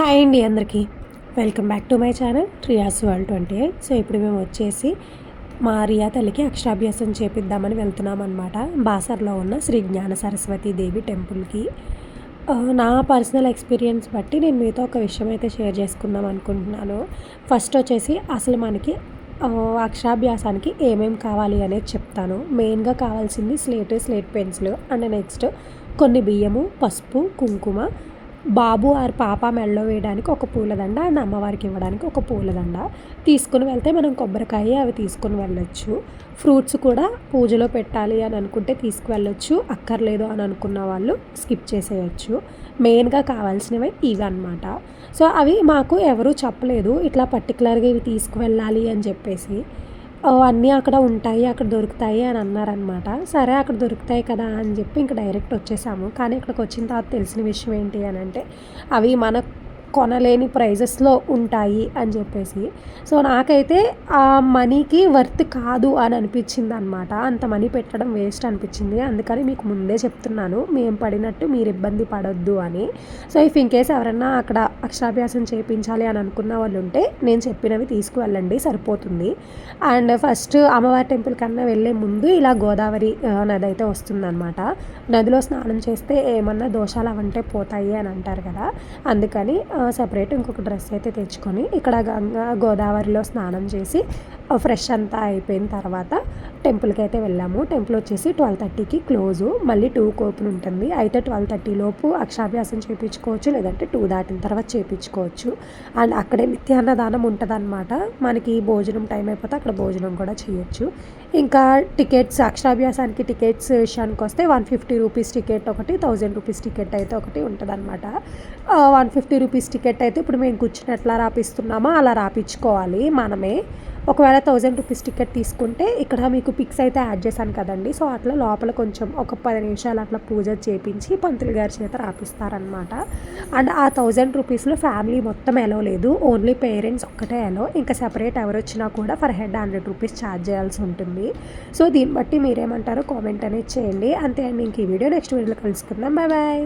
Hi అండి అందరికీ. Welcome back to my channel Riya's world twenty eight so ఇప్పుడు మేము వచ్చేసి మా రియా తల్లికి అక్షరాభ్యాసం చేపిద్దామని వెళ్తున్నాం అనమాట బాసర్లో ఉన్న శ్రీ జ్ఞాన సరస్వతి దేవి టెంపుల్కి. నా పర్సనల్ ఎక్స్పీరియన్స్ బట్టి నేను మీతో ఒక విషయం అయితే షేర్ చేసుకుందాం అనుకుంటున్నాను. ఫస్ట్ వచ్చేసి అసలు మనకి అక్షరాభ్యాసానికి ఏమేమి కావాలి అనేది చెప్తాను. మెయిన్గా కావాల్సింది slate slate pencil and next కొన్ని బియ్యము పసుపు కుంకుమ బాబు ఆర్ పాప మెడలో వేయడానికి ఒక పూలదండ అండ్ అమ్మవారికి ఇవ్వడానికి ఒక పూలదండ. తీసుకుని వెళ్తే మనం కొబ్బరికాయ అవి తీసుకుని వెళ్ళొచ్చు. ఫ్రూట్స్ కూడా పూజలో పెట్టాలి అని అనుకుంటే తీసుకువెళ్ళొచ్చు. అక్కర్లేదు అని అనుకున్న వాళ్ళు స్కిప్ చేసేయచ్చు. మెయిన్గా కావాల్సినవి ఇవి అనమాట సో అవి మాకు ఎవరూ చెప్పలేదు ఇట్లా పర్టికులర్గా ఇవి తీసుకువెళ్ళాలి అని చెప్పేసి. అన్నీ అక్కడ ఉంటాయి అక్కడ దొరుకుతాయి అని అన్నారనమాట సరే అక్కడ దొరుకుతాయి కదా అని చెప్పి ఇంకా డైరెక్ట్ వచ్చేసాము. కానీ ఇక్కడికి వచ్చిన తర్వాత తెలిసిన విషయం ఏంటి అని అంటే అవి మన కొనలేని ప్రైజెస్లో ఉంటాయి అని చెప్పేసి. సో నాకైతే ఆ మనీకి వర్త్ కాదు అని అనిపించింది అనమాట అంత మనీ పెట్టడం వేస్ట్ అనిపించింది. అందుకని మీకు ముందే చెప్తున్నాను మేము పడినట్టు మీరు ఇబ్బంది పడొద్దు అని. సో ఇఫ్ ఇన్ కేస్ ఎవరన్నా అక్కడ అక్షరాభ్యాసం చేయించాలి అని అనుకున్న వాళ్ళు ఉంటే నేను చెప్పినవి తీసుకువెళ్ళండి సరిపోతుంది. అండ్ ఫస్ట్ అమ్మవారి టెంపుల్ కన్నా వెళ్ళే ముందు ఇలా గోదావరి నది అయితే వస్తుందన్నమాట. నదిలో స్నానం చేస్తే ఏమన్నా దోషాలు అవంటే పోతాయి అని అంటారు కదా. అందుకని సపరేట్ ఇంకొక డ్రెస్ అయితే తెచ్చుకొని ఇక్కడ గంగా గోదావరిలో స్నానం చేసి ఫ్రెష్ అంతా అయిపోయిన తర్వాత టెంపుల్కి అయితే వెళ్ళాము. టెంపుల్ వచ్చేసి ట్వెల్వ్ థర్టీకి క్లోజు. మళ్ళీ టూ ఓపెన్ ఉంటుంది. అయితే ట్వెల్వ్ థర్టీ లోపు అక్షాభ్యాసం చేయించుకోవచ్చు లేదంటే టూ దాటిన తర్వాత చేయించుకోవచ్చు అండ్ అక్కడే నిత్యాన్నదానం ఉంటుందన్నమాట. మనకి భోజనం టైం అయిపోతే అక్కడ భోజనం కూడా చేయొచ్చు. ఇంకా టికెట్స్ అక్షరాభ్యాసానికి టికెట్స్ విషయానికి వస్తే వన్ ఫిఫ్టీ రూపీస్ టికెట్ ఒకటి థౌజండ్ రూపీస్ టికెట్ అయితే ఒకటి ఉంటుందన్నమాట. వన్ ఫిఫ్టీ రూపీస్ టికెట్ అయితే ఇప్పుడు మేము కూర్చుని ఎట్లా రాపిస్తున్నామో అలా రాపించుకోవాలి మనమే. ఒకవేళ థౌజండ్ రూపీస్ టికెట్ తీసుకుంటే ఇక్కడ మీకు పిక్స్ అయితే యాడ్ చేశాను కదండి. సో అట్లా లోపల కొంచెం ఒక పది నిమిషాలు అట్లా పూజ చేపించి పంతులు గారి చేత రాపిస్తారనమాట అండ్ ఆ థౌజండ్ రూపీస్లో ఫ్యామిలీ మొత్తం ఎలో లేదు. ఓన్లీ పేరెంట్స్ ఒక్కటే ఎలో ఇంకా సెపరేట్ ఎవరు వచ్చినా కూడా for head hundred rupees charge చేయాల్సి ఉంటుంది. సో దీన్ని బట్టి మీరేమంటారో కామెంట్ అనేది చేయండి. అంతే అండి. ఇంక ఈ వీడియో నెక్స్ట్ వీడియోలో కలుసుకుందాం. Bye bye